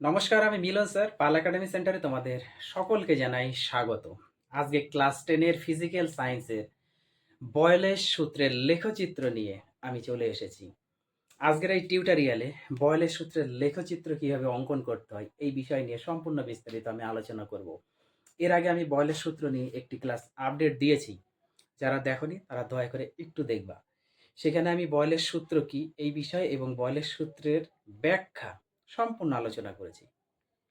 নমস্কার, আমি মিলন স্যার। পাল একাডেমি সেন্টারে তোমাদের সকলকে জানাই স্বাগত। আজকে ক্লাস টেনের ফিজিক্যাল সায়েন্সের বয়লের সূত্রের লেখচিত্র নিয়ে আমি চলে এসেছি। আজকের এই টিউটোরিয়ালে বয়লের সূত্রের লেখচিত্র কীভাবে অঙ্কন করতে হয় এই বিষয় নিয়ে সম্পূর্ণ বিস্তারিত আমি আলোচনা করব। এর আগে আমি বয়লের সূত্র নিয়ে একটি ক্লাস আপডেট দিয়েছি। যারা দেখনি, তারা দয়া করে একটু দেখবা। সেখানে আমি বয়লের সূত্র কি, এই বিষয়ে এবং বয়লের সূত্রের ব্যাখ্যা সম্পূর্ণ আলোচনা করেছি।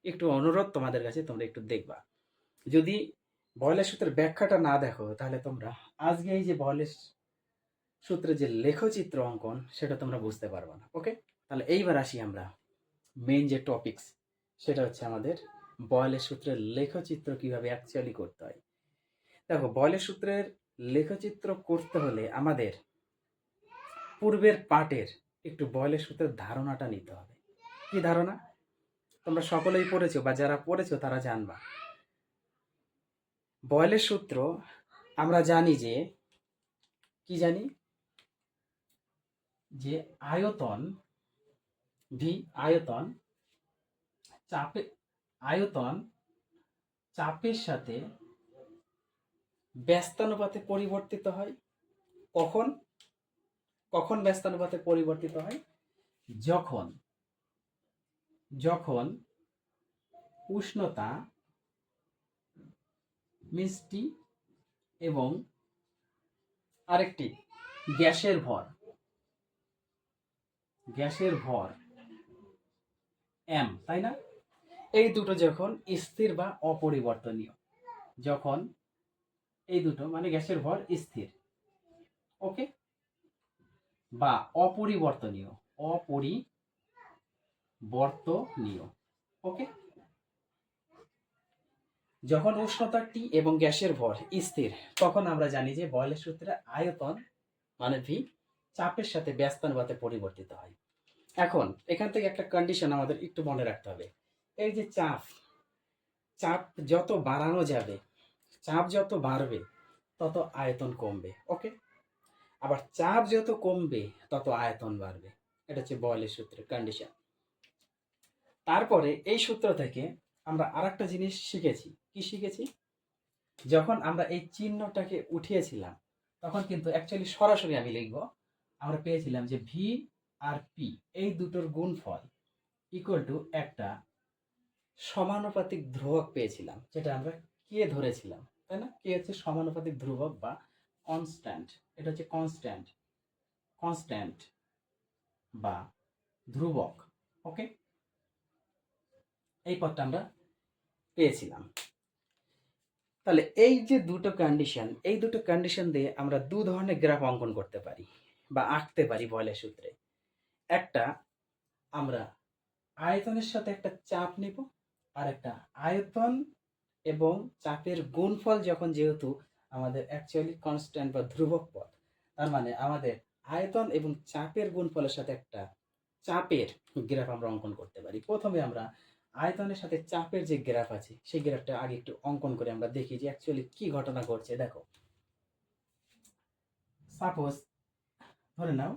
একটু অনুরোধ তোমাদের কাছে, তোমরা একটু দেখবা। যদি বয়লের সূত্রের ব্যাখ্যাটা না দেখো, তাহলে তোমরা আজকে এই যে বয়লের সূত্রের যে লেখচিত্র অঙ্কন, সেটা তোমরা বুঝতে পারবে না ওকে তাহলে এইবার আসি আমরা মেইন যে টপিকস সেটা হচ্ছে আমাদের বয়লের সূত্রের লেখচিত্র কীভাবে অ্যাকচুয়ালি করতে হয়। দেখো, বয়লের সূত্রের লেখচিত্র করতে হলে আমাদের পূর্বের পাটের একটু বয়লের সূত্রের ধারণাটা নিতে হবে। কি ধারণা? তোমরা সকলেই পড়েছো বা যারা পড়েছো তারা জানবা। বয়লের সূত্র, আমরা জানি যে, কি জানি? যে আয়তন ভি আয়তন চাপে, আয়তন চাপের সাথে ব্যস্তানুপাতে পরিবর্তিত হয়। কখন? কখন ব্যস্তানুপাতে পরিবর্তিত হয়? যখন যখন উষ্ণতা মিষ্টি এবং আরেকটি গ্যাসের ভর গ্যাসের ভর এম তাই না? এই দুটো যখন স্থির বা অপরিবর্তনীয়, যখন এই দুটো মানে গ্যাসের ভর স্থির ওকে বা অপরিবর্তনীয় অপরিবর্তনীয় ওকে যখন উষ্ণতা টি এবং গ্যাসের ভর স্থির, তখন আমরা জানি যে বয়লের সূত্রে আয়তন মানে ভি চাপের সাথে ব্যস্তানুপাতে পরিবর্তিত হয়। এখন, এখান থেকে একটা কন্ডিশন আমাদের একটু মনে রাখতে হবে। এই যে চাপ চাপ যত বাড়ানো যাবে, চাপ যত বাড়বে, তত আয়তন কমবে। ওকে আবার চাপ যত কমবে, তত আয়তন বাড়বে। এটা হচ্ছে বয়লের সূত্রের কন্ডিশন তারপরে এই সূত্র থেকে আমরা আরেকটা জিনিস শিখেছি। কি শিখেছি? যখন আমরা এই চিহ্নটাকে উঠিয়েছিলাম, তখন কিন্তু অ্যাকচুয়ালি সরাসরি আমি লিখব, আমরা পেয়েছিলাম যে ভি আর পি এই দুটোর গুণফল ইকুয়াল টু একটা সমানুপাতিক ধ্রুবক পেয়েছিলাম, যেটা আমরা কে ধরেছিলাম, তাই না? কে হচ্ছে সমানুপাতিক ধ্রুবক বা কনস্ট্যান্ট এটা হচ্ছে কনস্ট্যান্ট কনস্ট্যান্ট বা ধ্রুবক ওকে এই পদটা আমরা পেয়েছিলাম। তাহলে এই যে দুটো কন্ডিশন এই দুটো কন্ডিশন দিয়ে আমরা দু ধরনের গ্রাফ অঙ্কন করতে পারি বা আঁকতে পারি বয়লের সূত্রে। একটা, আমরা আয়তনের সাথে একটা চাপ নিব, আর একটা আয়তন এবং চাপের গুণফল যখন যেহেতু আমাদের অ্যাকচুয়ালি কনস্ট্যান্ট বা ধ্রুবক পথ তার মানে আমাদের আয়তন এবং চাপের গুণফলের সাথে একটা চাপের গ্রাফ আমরা অঙ্কন করতে পারি। প্রথমে আমরা আয়তনের সাথে চাপের যে গ্রাফ আছে, সেই গ্রাফটা আগে একটু অঙ্কন করে আমরা দেখি যে অ্যাকচুয়ালি কি ঘটনা ঘটছে। দেখো। সাপোজ ধরে নাও,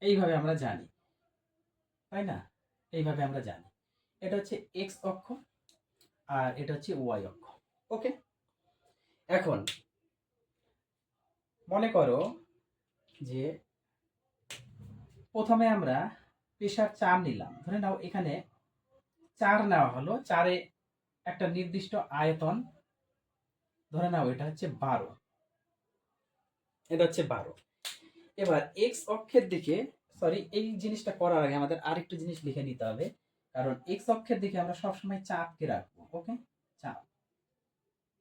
এইভাবে আমরা জানি। তাই না? এইভাবে আমরা জানি। এটা হচ্ছে এক্স অক্ষ আর এটা হচ্ছে ওয়াই অক্ষ। ওকে? এখন, মনে করো যে প্রথমে আমরা প্রেশার চার নিলাম। ধরে নাও, এখানে চার নেওয়া হলো। চারে একটা নির্দিষ্ট আয়তন, ধরে নাও এটা হচ্ছে বারো। এটা হচ্ছে বারো। এবার এক্স অক্ষের দিকে সরি এই জিনিসটা করার আগে আমাদের আরেকটু জিনিস লিখে নিতে হবে। কারণ এক্স অক্ষের দিকে আমরা সবসময় চাপকে রাখব ওকে চাপ।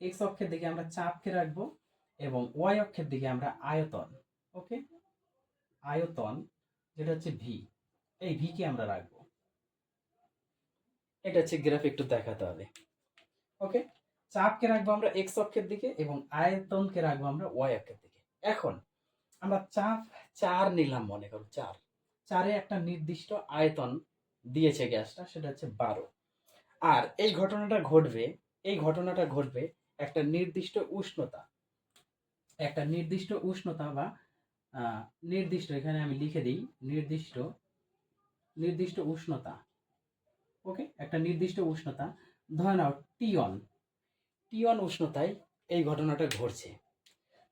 এক্স অক্ষের দিকে আমরা চাপকে রাখব এবং ওয়াই অক্ষের দিকে আমরা আয়তন ওকে আয়তন, যেটা হচ্ছে ভি এই ভি কে আমরা রাখব। এটা হচ্ছে গ্রাফ একটু দেখাতে হবে ওকে চাপকে রাখব আমরা এক্স অক্ষের দিকে এবং আয়তনকে রাখব আমরা ওয়াই অক্ষের দিকে। এখন, আমরা চাপ চার নিলাম মনে করো, চার। চারে একটা নির্দিষ্ট আয়তন দিয়েছে গ্যাসটা, সেটা হচ্ছে বারো। আর এই ঘটনাটা ঘটবে, এই ঘটনাটা ঘটবে একটা নির্দিষ্ট উষ্ণতা। একটা নির্দিষ্ট উষ্ণতা বা নির্দিষ্ট, এখানে আমি লিখে দিই, নির্দিষ্ট নির্দিষ্ট উষ্ণতা। ওকে একটা নির্দিষ্ট উষ্ণতা, ধরে নাও টিয়ন টিয়ন উষ্ণতায় এই ঘটনাটা ঘটছে।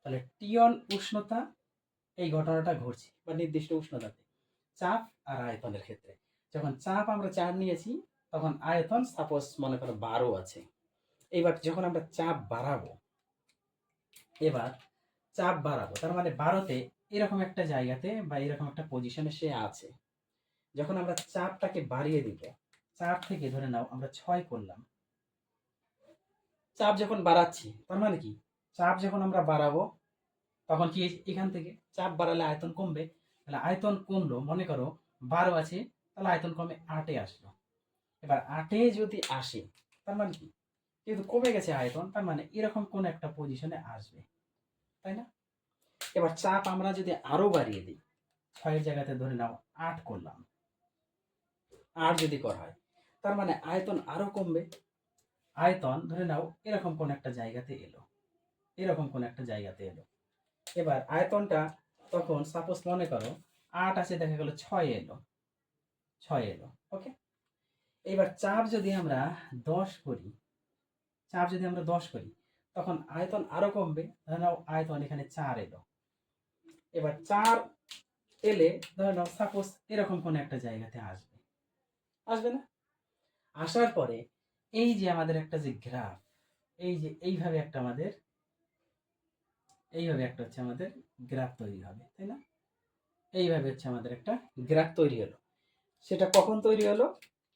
তাহলে টিয়ন উষ্ণতা এই ঘটনাটা ঘটছে, বা নির্দিষ্ট উষ্ণতাতে। চাপ আর আয়তনের ক্ষেত্রে। যখন চাপ আমরা চার নিয়েছি, তখন আয়তন সাপোজ মনে করো বারো আছে। এবার যখন আমরা চাপ বাড়াবো, এবার চাপ বাড়াবো, তার মানে বারোতে এরকম একটা জায়গাতে বা এরকম একটা পজিশনে সে আছে। যখন আমরা চাপটাকে বাড়িয়ে দিব চাপ থেকে ধরে নাও, আমরা ছয় করলাম। চাপ যখন বাড়াচ্ছি, তার মানে কি? চাপ যখন আমরা বাড়াবো, তখন কি এখান থেকে চাপ বাড়ালে আয়তন কমবে? তাহলে আয়তন কমলো, মনে করো বারো আছে, তাহলে আয়তন কমে আটে আসলো। এবার আটে যদি আসে, তার মানে কি? যেহেতু কমে গেছে আয়তন, তার মানে এরকম কোন একটা পজিশনে আসবে। তাই না? এবার চাপ আমরা যদি আরও বাড়িয়ে দিই, ছয়ের জায়গাতে ধরে নাও আট করলাম। আট যদি করা হয় তার মানে আয়তন আরও কমবে। আয়তন, ধরে নাও, এরকম কোন একটা জায়গাতে এলো। এরকম কোন একটা জায়গাতে এলো। এবার আয়তনটা তখন সাপোজ মনে করো, আট আছে, দেখা গেল ছয় এলো। ছয় এলো ওকে এবার চাপ যদি আমরা দশ করি, চাপ যদি আমরা দশ করি, তখন আয়তন আরও কমবে। ধরে নাও, আয়তন এখানে চার এলো। এবার চার এলে, ধরে নাও সাপোজ এরকম কোন একটা জায়গাতে আসবে। আসবে না? আসার পরে এই যে আমাদের একটা যে গ্রাফ এই যে এইভাবে একটা আমাদের, এইভাবে একটা হচ্ছে আমাদের গ্রাফ তৈরি হবে, তাই না? এইভাবে হচ্ছে আমাদের একটা গ্রাফ তৈরি হলো। সেটা কখন তৈরি হলো?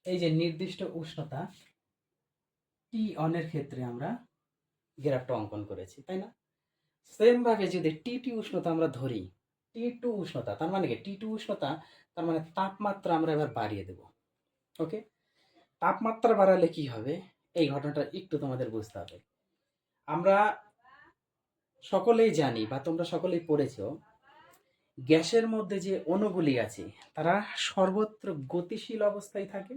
এই যে নির্দিষ্ট উষ্ণতা টি অনের ক্ষেত্রে আমরা গ্রাফটা অঙ্কন করেছি, তাই না? সেম ভাবে যদি টি টি উষ্ণতা আমরা ধরি টি টু উষ্ণতা, তার মানে কি? টি টু উষ্ণতা, তার মানে তাপমাত্রা আমরা এবার বাড়িয়ে দেব ওকে তাপমাত্রা বাড়ালে কি হবে? এই ঘটনাটা একটু তোমাদের বুঝতে হবে। আমরা সকলেই জানি বা তোমরা সকলেই পড়েছ, গ্যাসের মধ্যে যে অণুগুলি আছে, তারা সর্বত্র গতিশীল অবস্থায় থাকে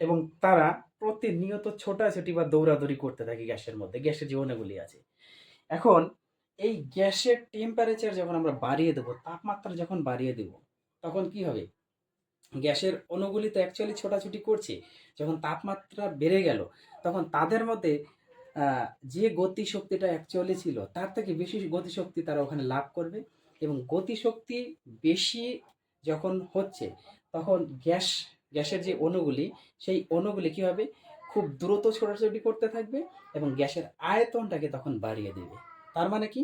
এবং তারা প্রতিনিয়ত ছোটাছুটি বা দৌড়াদৌড়ি করতে থাকে গ্যাসের মধ্যে, গ্যাসের যে অণুগুলি আছে। এখন এই গ্যাসের টেম্পারেচার যখন আমরা বাড়িয়ে দেবো, তাপমাত্রা যখন বাড়িয়ে দেব, তখন কি হবে? গ্যাসের অণুগুলি তো অ্যাকচুয়ালি ছোটাছুটি করছে, যখন তাপমাত্রা বেড়ে গেল, তখন তাদের মধ্যে যে গতিশক্তিটা অ্যাকচুয়ালি ছিল, তার থেকে বেশি গতিশক্তি তারা ওখানে লাভ করবে এবং গতিশক্তি বেশি যখন হচ্ছে, তখন গ্যাস, গ্যাসের যে অণুগুলি, সেই অণুগুলি কি হবে খুব দ্রুত ছোটাছুটি করতে থাকবে এবং গ্যাসের আয়তনটাকে তখন বাড়িয়ে দেবে। তার মানে কি?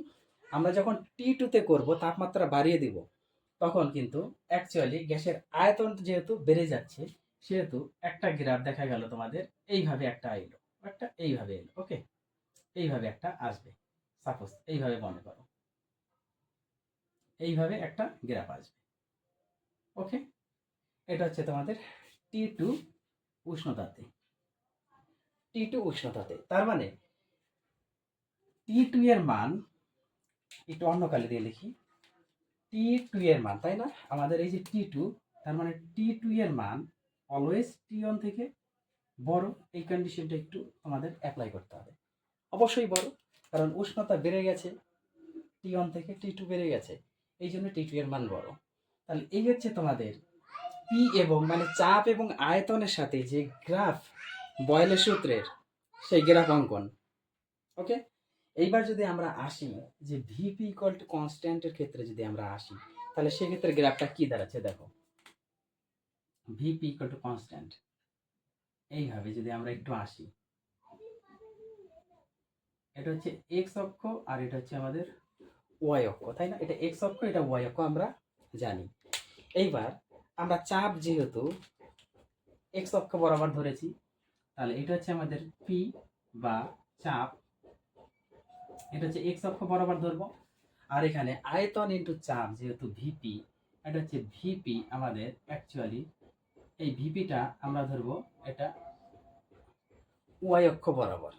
আমরা যখন টি টুতে করব, তাপমাত্রা বাড়িয়ে দিব তখন কিন্তু অ্যাকচুয়ালি গ্যাসের আয়তন যেহেতু বেড়ে যাচ্ছে, সেহেতু একটা গ্রাফ দেখা গেল তোমাদের, এইভাবে একটা এলো একটা এইভাবে এলো ওকে এইভাবে একটা আসবে। সাপোজ এইভাবে মনে করো। এইভাবে একটা গ্রাফ আসবে ওকে এটা হচ্ছে তোমাদের টি টু উষ্ণতাতে। টি টু উষ্ণতাতে, তার মানে টি টু এর মান একটু অন্য কালি দিয়ে লিখি। টি টু এর মান, তাই না? আমাদের এই যে টি টু তার মানে টি টু এর মান অলওয়েজ টি ওয়ান থেকে বড়, এই কন্ডিশনটা একটু আমাদের অ্যাপ্লাই করতে হবে। অবশ্যই বড়, কারণ উষ্ণতা বেড়ে গেছে টি ওয়ান থেকে টি টু বেড়ে গেছে, এই জন্য টি টু এর মান বড়। তাহলে এই হচ্ছে তোমাদের পি এবং মানে চাপ এবং আয়তনের সাথে যে গ্রাফ বয়লের সূত্রের সেই গ্রাফ অঙ্কন ওকে এইবার যদি আমরা আসি, যে ভিপি ইকুয়াল টু কনস্ট্যান্টের ক্ষেত্রে যদি আমরা আসি, তাহলে সেক্ষেত্রে গ্রাফটা কি দাঁড়াচ্ছে দেখো। ভিপি ইকুয়াল টু কনস্ট্যান্ট এইভাবে যদি আমরা একটু আসি, এটা হচ্ছে এক্স অক্ষ আর এটা হচ্ছে আমাদের ওয়াই অক্ষ, তাই না? এটা এক্স অক্ষ, এটা ওয়াই অক্ষ আমরা জানি। এইবার আমরা চাপ যেহেতু এক্স অক্ষ বরাবর ধরেছি, তাহলে এটা হচ্ছে আমাদের পি বা চাপ এটা হচ্ছে এক্স অক্ষ বরাবর ধরবো। আর এখানে আয়তন ইন্টু চাপ যেহেতু ভিপি এটা হচ্ছে ভিপি আমাদের অ্যাকচুয়ালি এই ভিপিটা আমরা ধরবো এটা ওয়াই অক্ষ বরাবর।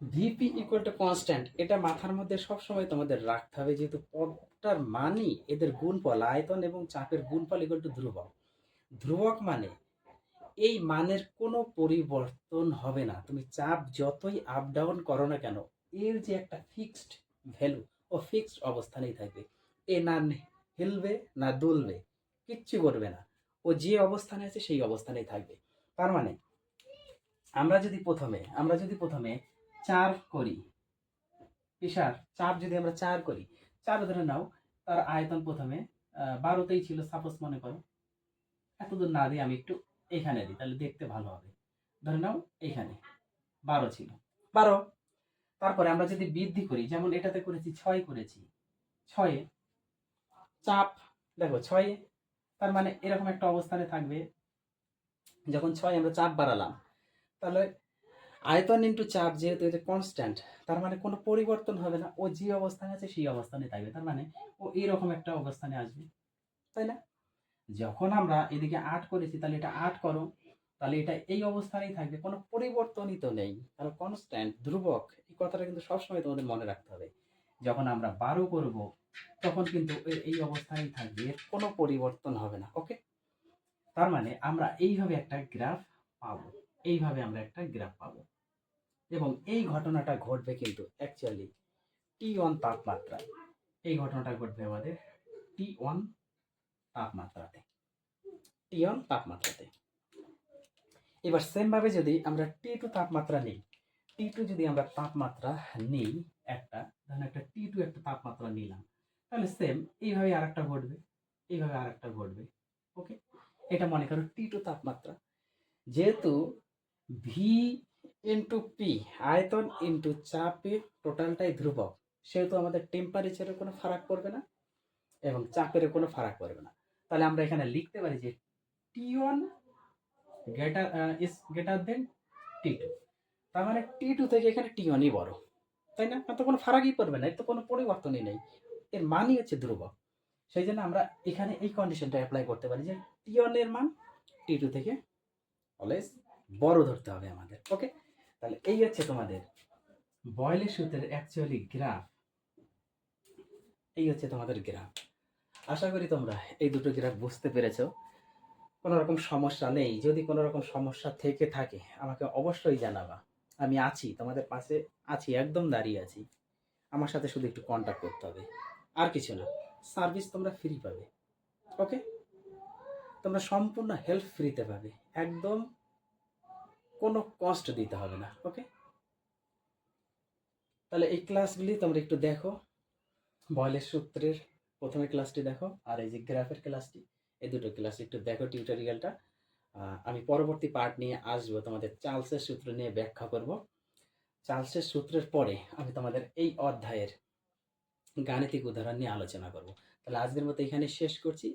ভিপি ইকুয়াল টু কনস্ট্যান্ট এটা মাথার মধ্যে সবসময় তোমাদের রাখতে হবে যেহেতু পদটার মানই এদের গুণফল, আয়তন এবং চাপের গুণফল ইকুয়াল টু ধ্রুবক। ধ্রুবক মানে এই মানের কোনো পরিবর্তন হবে না। তুমি চাপ যতই আপ ডাউন করো না কেন, এর যে একটা ফিক্সড ভ্যালু ও ফিক্সড অবস্থানেই থাকবে। এ না হেলবে, না দুলবে, কিচ্ছু করবে না। ও যে অবস্থানে আছে সেই অবস্থানেই থাকবে। তার মানে আমরা যদি প্রথমে, আমরা যদি প্রথমে চার করি পিসার চাপ যদি আমরা চার করি, চার ধরে নাও, তার আয়তন প্রথমে বারোতেই ছিল সাপোজ মনে করো এত দূর না দিয়ে আমি একটু এখানে দিই তাহলে দেখতে ভালো হবে। ধরে নাও এখানে, বারো ছিল। বারো, তারপরে আমরা যদি বৃদ্ধি করি, যেমন এটাতে করেছি ছয় করেছি, ছয়ে চাপ, দেখো ছয়ে, তার মানে এরকম একটা অবস্থানে থাকবে, যখন ছয় আমরা চাপ বাড়ালাম, তাহলে আয়তন ইন্টু চাপ যেহেতু এটা কনস্ট্যান্ট তার মানে কোনো পরিবর্তন হবে না, ও যে অবস্থানে আছে সেই অবস্থানে থাকবে, তার মানে ও এইরকম একটা অবস্থানে আসবে, তাই না? যখন আমরা এদিকে আট করেছি, তাহলে এটা আট করো, তাহলে এটা এই অবস্থানেই থাকবে। কোনো পরিবর্তনই তো নেই। তাহলে কনস্ট্যান্ট ধ্রুবক, এই কথাটা কিন্তু সবসময় তোমাদের মনে রাখতে হবে। যখন আমরা বারো করব, তখন কিন্তু এই অবস্থানেই থাকবে। এর কোনো পরিবর্তন হবে না ওকে তার মানে আমরা এইভাবে একটা গ্রাফ পাবো। এইভাবে আমরা একটা গ্রাফ পাবো। এবং এই ঘটনাটা ঘটবে কিন্তু অ্যাকচুয়ালি টি ওয়ান তাপমাত্রা এই ঘটনাটা ঘটবে আমাদের টি ওয়ান তাপমাত্রাতে। T one তাপমাত্রাতে। এবার সেম ভাবে যদি আমরা টি টু তাপমাত্রা নিই টি টু যদি আমরা তাপমাত্রা নিই একটা ধরেন একটা টি টু একটা তাপমাত্রা নিলাম। তাহলে সেম এইভাবে আরেকটা ঘটবে, এইভাবে আরেকটা ঘটবে ওকে এটা মনে করো টি টু তাপমাত্রা। যেহেতু ভি ইন্টু পি আয়তন ইন্টু চাপে টোটালটাই ধ্রুবক, সেহেতু আমাদের টেম্পারেচারের কোনো ফারাক পড়বে না এবং চাপের কোনো ফারাক পড়বে না। তাহলে আমরা এখানে লিখতে পারি যে T one greater is greater than T two তার মানে টি টু থেকে এখানে টি ওয়ানই বড়। তাই না? তো কোনো ফারাকই পড়বে না, এর তো কোনো পরিবর্তনই নেই। এর মানই হচ্ছে ধ্রুবক। সেই জন্য আমরা এখানে এই কন্ডিশনটা অ্যাপ্লাই করতে পারি যে টি ওয়ানের মান টি টু থেকে অলওয়েজ বড় ধরতে হবে আমাদের। ওকে তাহলে এই হচ্ছে তোমাদের বয়লের সূত্রের অ্যাকচুয়ালি গ্রাফ এই হচ্ছে তোমাদের গ্রাফ আশা করি তোমরা এই দুটো গ্রাফ বুঝতে পেরেছ। কোনো রকম সমস্যা নেই। যদি কোনো রকম সমস্যা থেকে থাকে, আমাকে অবশ্যই জানাবা। আমি আছি, তোমাদের পাশে আছি, একদম দাঁড়িয়ে আছি। আমার সাথে শুধু একটু কন্ট্যাক্ট করতে হবে। আর কিছু না সার্ভিস তোমরা ফ্রি পাবে। ওকে তোমরা সম্পূর্ণ হেল্প ফ্রিতে পাবে। একদম কোনো কষ্ট দিতে হবে না। ওকে তাহলে এই ক্লাসগুলি তোমরা একটু দেখো। বয়লের সূত্রের প্রথমে ক্লাসটি দেখো, আর এই যে গ্রাফের ক্লাসটি এই দুটো ক্লাস একটু দেখো টিউটোরিয়ালটা আমি পরবর্তী পার্ট নিয়ে আসব, তোমাদের চার্লসের সূত্র নিয়ে ব্যাখ্যা করব। চার্লসের সূত্রের পরে আমি তোমাদের এই অধ্যায়ের গাণিতিক উদাহরণ নিয়ে আলোচনা করব। তাহলে আজকের মতো এখানে শেষ করছি।